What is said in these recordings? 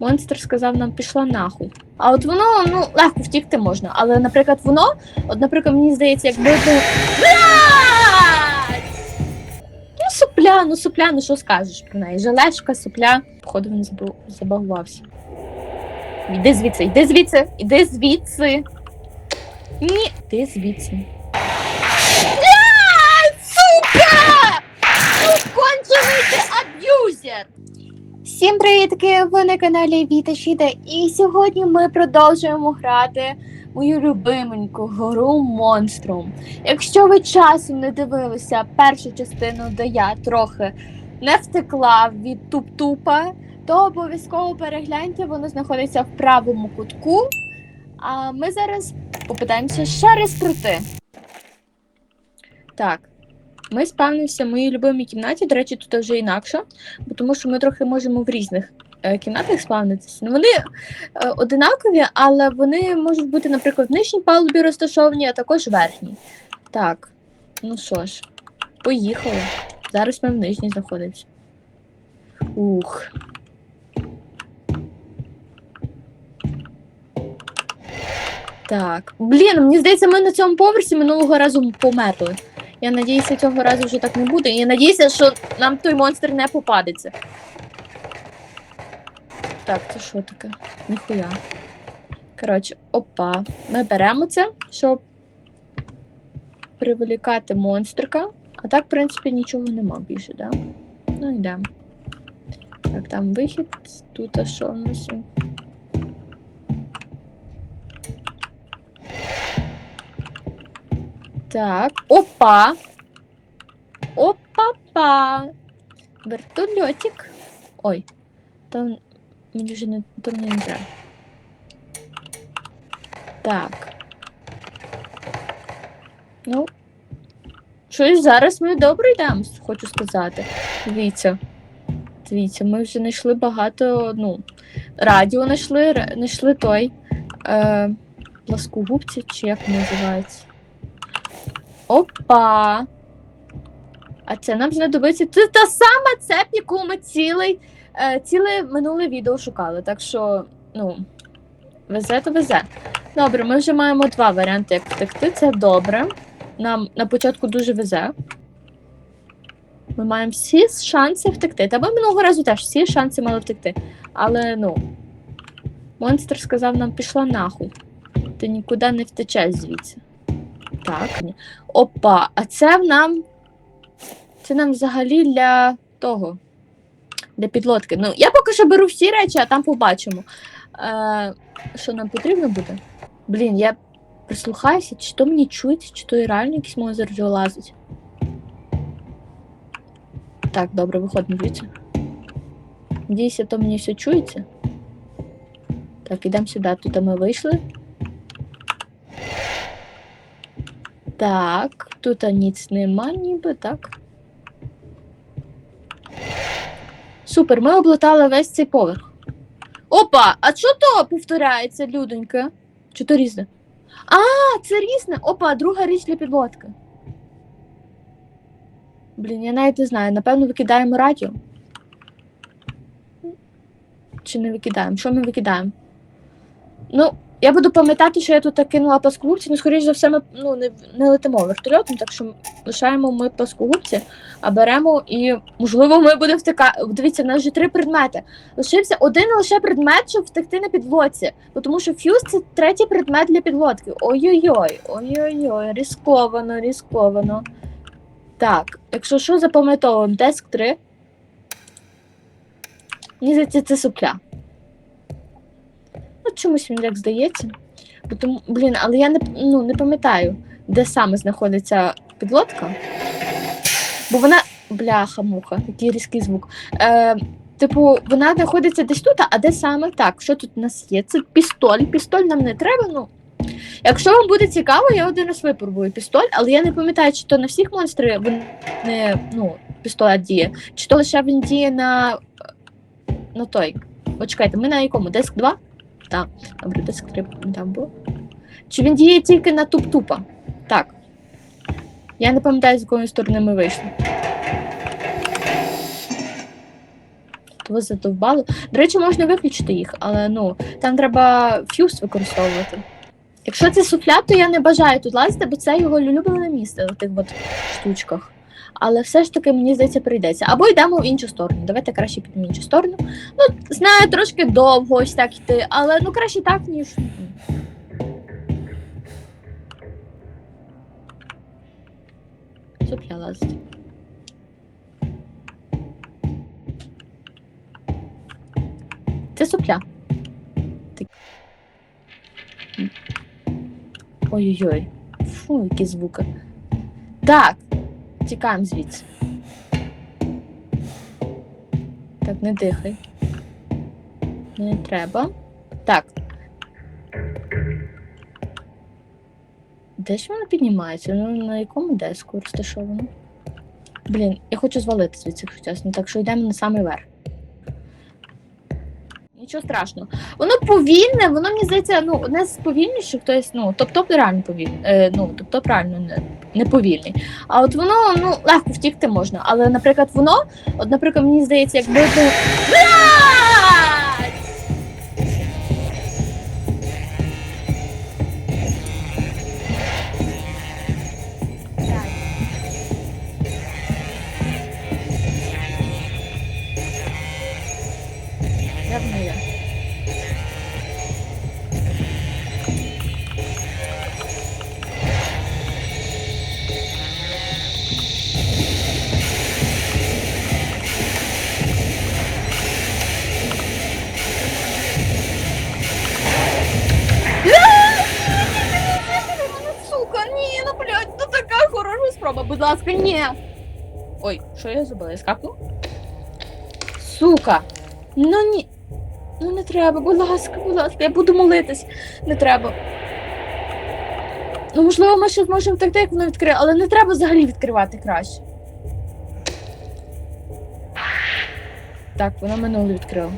Монстр сказав нам пішла нахуй. А от воно, ну, легко втікти можна. Але, наприклад, воно, от, наприклад, мені здається, якби ти. Ну, сопля, ну сопля, ну що скажеш про неї? Желешка, сопля. Походу, він забагувався. Іди звідси, іди звідси, іди звідси. Ні, іди звідси. Сука! Ну, аб'юзер! Всім привітки! Ви на каналі Віта Шіда, і сьогодні ми продовжуємо грати мою любименьку гору монстром. Якщо ви часом не дивилися першу частину, де я трохи не втекла від туп-тупа, то обов'язково перегляньте, воно знаходиться в правому кутку. А ми зараз попитаємося ще раз пройти. Так. Ми спавнимося в моїй любимій кімнаті. До речі, тут вже інакше, тому що ми трохи можемо в різних е, кімнатах спавнитися. Ну, вони е, одинакові, але вони можуть бути, наприклад, в нижній палубі розташовані, а також в верхній. Так, ну що ж, поїхали. Зараз ми в нижній знаходимося. Ух. Так. Блін, мені здається, ми на цьому поверсі минулого разу померли. Я надіюся, цього разу вже так не буде. І я надіюся, що нам той монстр не попадеться. Так, це що таке? Ніхуя. Коротше, опа. Ми беремо це, щоб приволікати монстрика. А так, в принципі, нічого нема більше, да? Ну, йдемо. Так, там вихід. Тут а що в нас? Так. Опа. Опа-па. Вертольотик. Ой. Там мені вже не то. Так. Ну. Щось зараз ми добре йдемо, хочу сказати. Дивіться. Дивіться, ми вже знайшли багато, ну, радіо знайшли, знайшли той. Е, пласкогубці, чи як називається. Опа! А це нам знадобиться. Це та сама цеп, яку ми цілий, е, ціле минуле відео шукали. Так що, ну, везе то везе. Добре, ми вже маємо два варіанти, як втекти. Це добре. Нам на початку дуже везе. Ми маємо всі шанси втекти. Та ми минулого разу теж всі шанси мали втекти. Але ну. Монстр сказав нам пішла нахуй. Ти нікуди не втечеш звідси. Так. Опа, а це нам. Це нам взагалі для того. Для підлодки. Ну, я поки що беру всі речі, а там побачимо. Е, що нам потрібно буде? Блін, я прислухаюся, чи то мені чується, чи то і реально якийсь вже лазить. Так, добре, виходимо звідси. Надіюся, то мені все чується. Так, ідемо сюди. Тут ми вийшли. Так, тут ніц нема, ніби, так. Супер, ми облатали весь цей поверх. Опа! А що то повторяється, людонька? Чи то різне? А, це різне. Опа, друга річ для підлодки. Блін, я навіть не знаю. Напевно, викидаємо радіо. Чи не викидаємо? Що ми викидаємо? Ну, я буду пам'ятати, що я тут кинула пласкогубці, ну, скоріш за все, ми ну, не, не летимо вертольотом, так що лишаємо ми пласкогубці, а беремо і, можливо, ми будемо втикати. Дивіться, в нас вже три предмети. Лишився один лише предмет, щоб втекти на підлодці. Тому що фьюз це третій предмет для підлодки. Ой-ой-ой, ой-ой-ой, різковано, різковано. Так, якщо що, запам'ятовуємо деск 3. Мені здається, це сопля. Ну, чомусь мені так здається. Бо тому, блін, але я не, ну, не пам'ятаю, де саме знаходиться підлодка. Бо вона. Бляха-муха, який різкий звук. Е, типу, вона знаходиться десь тут, а де саме так? Що тут у нас є? Це пістоль. Пістоль нам не треба. Ну. Якщо вам буде цікаво, я один раз випробую пістоль, але я не пам'ятаю, чи то на всіх монстрів вони, ну, пістолет діє, чи то лише він діє на, на той. От чекайте, ми на якому? Диск 2? Так, добре, диск 3 там був. Чи він діє тільки на туп-тупа? Так. Я не пам'ятаю, з якої сторони ми вийшли. того задовбало. До речі, можна виключити їх, але ну, там треба фьюз використовувати. Якщо це суфля, то я не бажаю тут лазити, бо це його улюблене місце в тих от штучках. Але все ж таки, мені здається, прийдеться. Або йдемо в іншу сторону. Давайте краще підемо в іншу сторону. Ну, знаю, трошки довго ось так йти, але ну краще так, ніж. м. Сопля лазить. Це сопля. Ой-ой-ой. Фу, які звуки. Так, тікаємо звідси. Так, не дихай. Не треба. Так. Де ж воно піднімається? Ну, на якому деску розташовано? Блін, я хочу звалити звідси, якщо чесно, так що йдемо на самий верх. Нічого страшного. Воно повільне, воно мені здається, ну, одне з повільніших, то є, ну, топ-топ реально повільне. Е, ну, топ-топ не, не повільний. А от воно, ну, легко втікти можна. Але, наприклад, воно, от, наприклад, мені здається, якби ти. Будь ласка, ні. Ой, що я зробила? Я скапну? Сука. Ну ні. Ну не треба, будь ласка, будь ласка, я буду молитись. Не треба. Ну, можливо, ми ще зможемо втекти, як воно відкриє, але не треба взагалі відкривати краще. Так, воно минуле відкрило.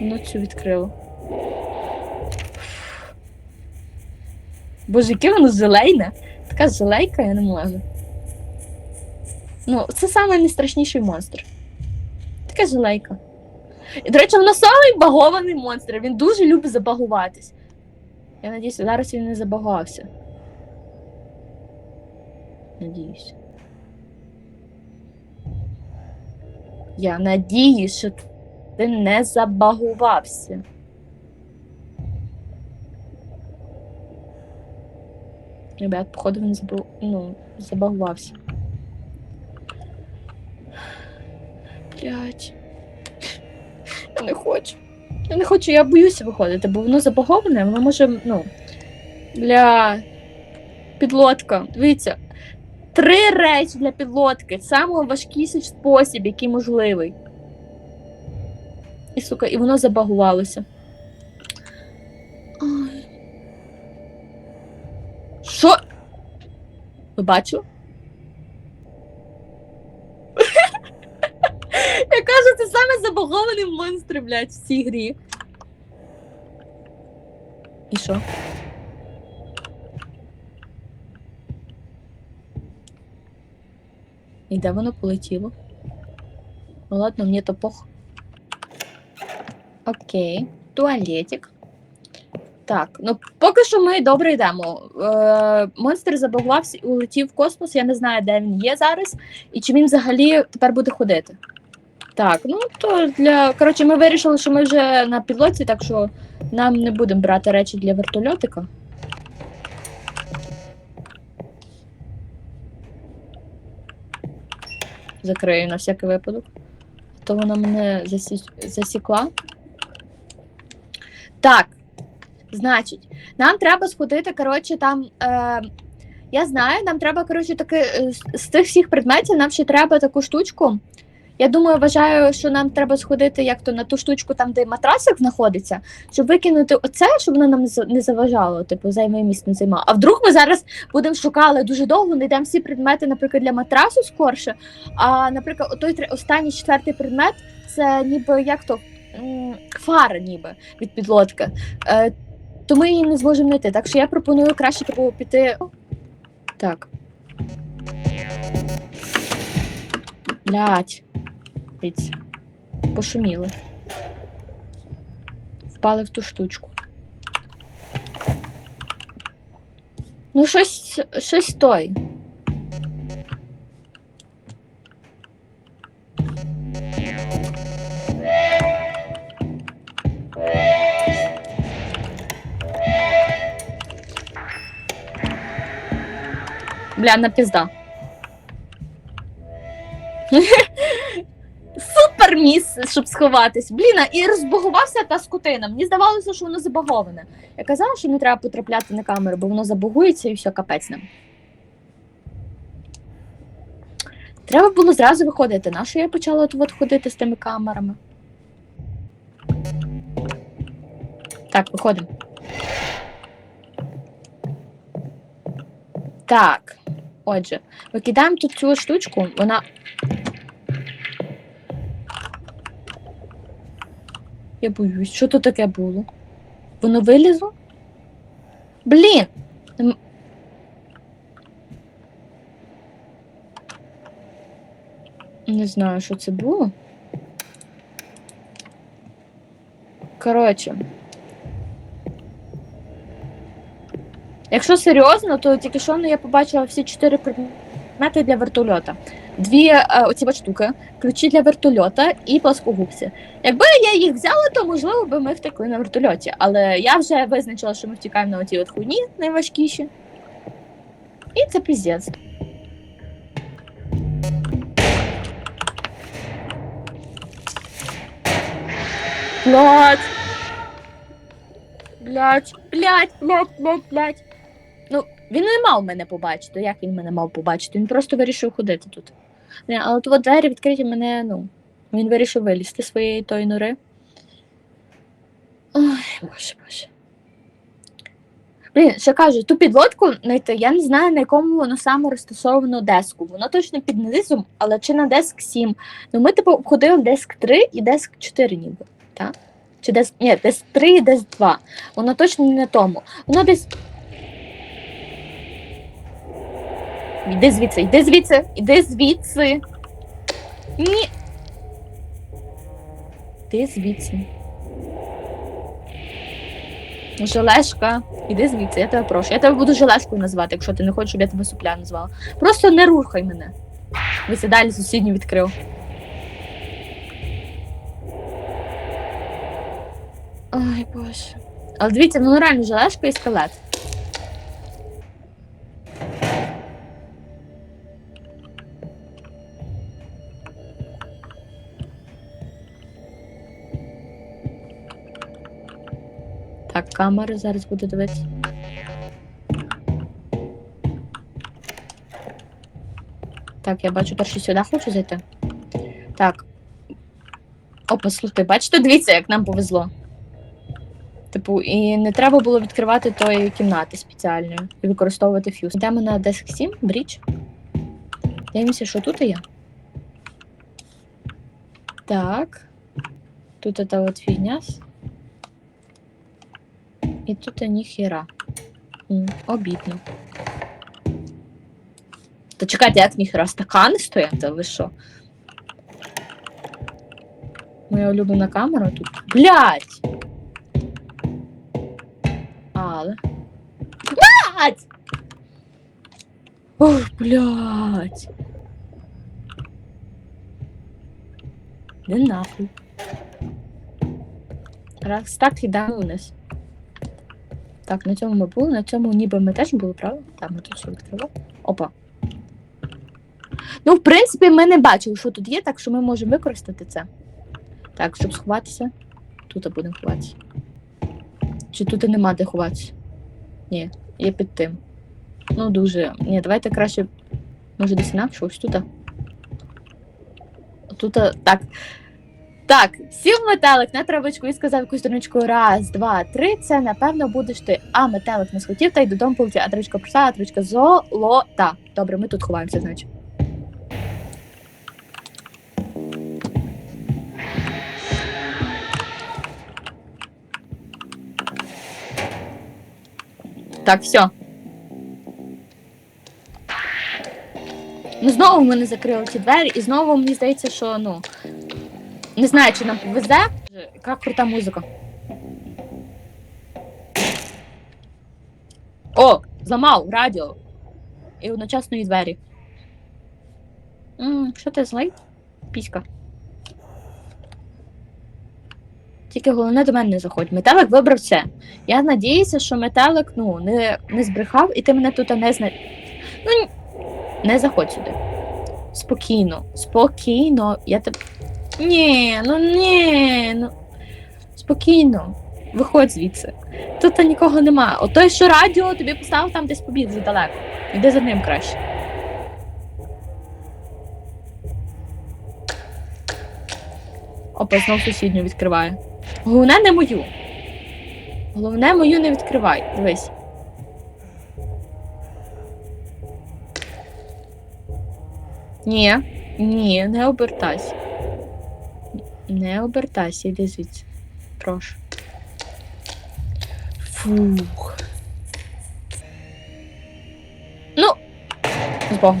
Воно цю відкрило. Боже, яке воно зелейне. Така зелейка, я не можу. Ну, це найстрашніший монстр. Така желейка. І, до речі, воно самий багований монстр. Він дуже любить забагуватись. Я надіюся, зараз він не забагався. Надіюсь. Я надіюсь, що ти не забагувався. Ребят, походу він забу... ну, забагувався. Блять. Я не хочу. Я не хочу, я боюся виходити, бо воно забаговане, воно може, ну. Бля. Підлодка. Дивіться. Три речі для підлодки. Самий важкий спосіб, який можливий. І сука, і воно забагувалося. Бачили? Я кажу, це саме забагований монстр, блядь, в цій грі. І що? І де воно полетіло? Ну ладно, мені то пох. Окей, туалетик. Так, ну поки що ми добре йдемо. Е, монстр забагувався і улетів в космос. Я не знаю, де він є зараз, і чи він взагалі тепер буде ходити. Так, ну то для. Коротше, ми вирішили, що ми вже на підлоці, так що нам не будемо брати речі для вертольотика. Закрию на всякий випадок. То вона мене засі... засікла. Так. Значить, нам треба сходити, коротше, там. Е... Я знаю, нам треба, коротше, таки е, з- тих всіх предметів нам ще треба таку штучку. Я думаю, вважаю, що нам треба сходити як то на ту штучку, там, де матрасик знаходиться, щоб викинути оце, щоб воно нам не заважало, типу, займе місце не займало. А вдруг ми зараз будемо шукали дуже довго, знайдемо всі предмети, наприклад, для матрасу скорше. А, наприклад, той останній четвертий предмет це ніби як то фара, ніби від підлодки. То ми її не зможемо знайти. Так що я пропоную краще типу, піти. Так. Блять. Пошуміли. Впали в ту штучку. Ну, щось, щось той. Бля, на пізда. Супер місце, щоб сховатись. Блін, і розбагувався та скотина. Мені здавалося, що воно забаговане. Я казала, що не треба потрапляти на камеру, бо воно забагується і все, капець нам. Треба було зразу виходити. Нащо я почала от, от ходити з тими камерами? Так, виходимо. Так. Отже, викидаємо тут цю штучку, вона. Я боюсь, що тут таке було? Воно вилізло? Блін! Не знаю, що це було. Коротше. Якщо серйозно, то тільки що ну, я побачила всі чотири предмети для вертольота. Дві е, оці штуки, ключі для вертольота і плоскогубці. Якби я їх взяла, то можливо би ми втекли на вертольоті. Але я вже визначила, що ми втікаємо на оті от хуйні найважкіші. І це піздець. Блять. Блять, блять, блять, блять, блять. Він не мав мене побачити. Як він мене мав побачити? Він просто вирішив ходити тут. Але от, двері відкриті мене, ну. Він вирішив вилізти своєї тої нори. Ой, боже, боже. Блін, ще кажу, ту підлодку знайти, я не знаю, на якому воно саме розташовано деску. Воно точно під низом, але чи на деск 7. Ну, ми, типу, обходили деск 3 і деск 4 ніби. Так? Чи деск. Ні, деск 3 і деск 2. Воно точно не на тому. Воно десь. Йди звідси, йди звідси, йди звідси. Ні. Йди звідси. Желешка, іди звідси, я тебе прошу. Я тебе буду желешкою назвати, якщо ти не хочеш, щоб я тебе супля назвала. Просто не рухай мене. Вися далі сусідню відкрив. Ой, боже. Але дивіться, ну реально желешка і скелет. Так, камера зараз буде дивитися. Так, я бачу, перше сюди хочу зайти. Так. Опа, слухай, бачите, дивіться, як нам повезло. Типу, і не треба було відкривати тої кімнати спеціальної і використовувати фьюз. Йдемо на деск 7, бріч. Дивимося, що тут є. Так. Тут эта от фігня. І тут ніхіра. М, Обідно. Та чекайте, як ніхіра, стакани стоять, та ви що? Моя улюблена камера тут. Блять! Але. Блять! Ох, блять! Не нахуй. Раз так йдемо вниз. Так, на цьому ми були, на цьому ніби ми теж були, правда? Так, ми тут все відкривали. Опа. Ну, в принципі, ми не бачили, що тут є, так що ми можемо використати це. Так, щоб сховатися. Тут будемо ховатися. Чи тут і нема де ховатися? Ні, є під тим. Ну, дуже. Ні, давайте краще. Може, десь інакше, ось тут. Тут, так. Так, сів метелик на травичку і сказав якусь донечку раз, два, три. Це напевно будеш ти. А метелик не схотів, та й додому полетів. А травичка прийшла, а травичка золота. Добре, ми тут ховаємося, значить. Так, все. Ну, знову ми не закрили ці двері, і знову мені здається, що ну. Не знаю, чи нам повезе. Яка крута музика. О, зламав радіо. І одночасно і двері. М, що ти злий? Піська. Тільки головне до мене не заходь. Метелик вибрав це. Я надіюся, що метелик ну, не, не збрехав, і ти мене тут не зна. Ну, не заходь сюди. Спокійно, спокійно. Я тебе. Ні, ну ні. Ну... Спокійно. Виходь звідси. Тут та нікого нема. От той, що радіо тобі поставив там десь побіг задалеко. Іди за ним краще. Опа, знов сусідню відкриває. Головне не мою. Головне мою не відкривай. Дивись. Ні, ні, не обертайся. Не обертайся, іди звідси. Прошу. Фух. Ну, з Богом.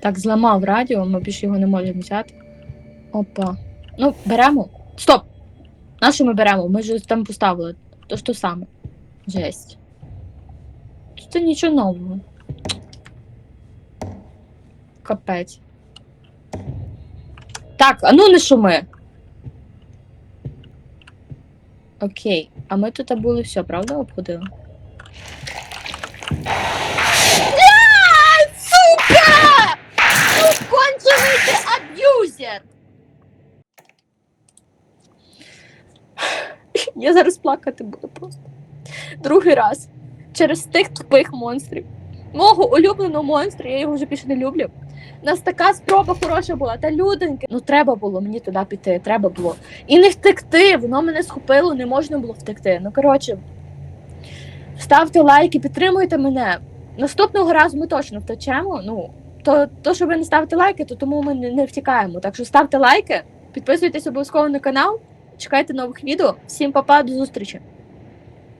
Так, зламав радіо, ми більше його не можемо взяти. Опа. Ну, беремо. Стоп! На що ми беремо? Ми ж там поставили. То ж то саме. Жесть. Тут нічого нового. Капець. Так, а ну не шуми. Окей. А ми тут були все, правда, обходили? Сука! Ну, кончений ти аб'юзер! Я зараз плакати буду просто. Другий раз. Через тих тупих монстрів. Мого улюбленого монстра, я його вже більше не люблю. У нас така спроба хороша була, та люденьки. Ну треба було мені туди піти, треба було. І не втекти, воно мене схопило, не можна було втекти. Ну коротше, ставте лайки, підтримуйте мене. Наступного разу ми точно втечемо. Ну, то, то що ви не ставите лайки, то тому ми не, не втікаємо. Так що ставте лайки, підписуйтесь обов'язково на канал, чекайте нових відео. Всім па-па, до зустрічі!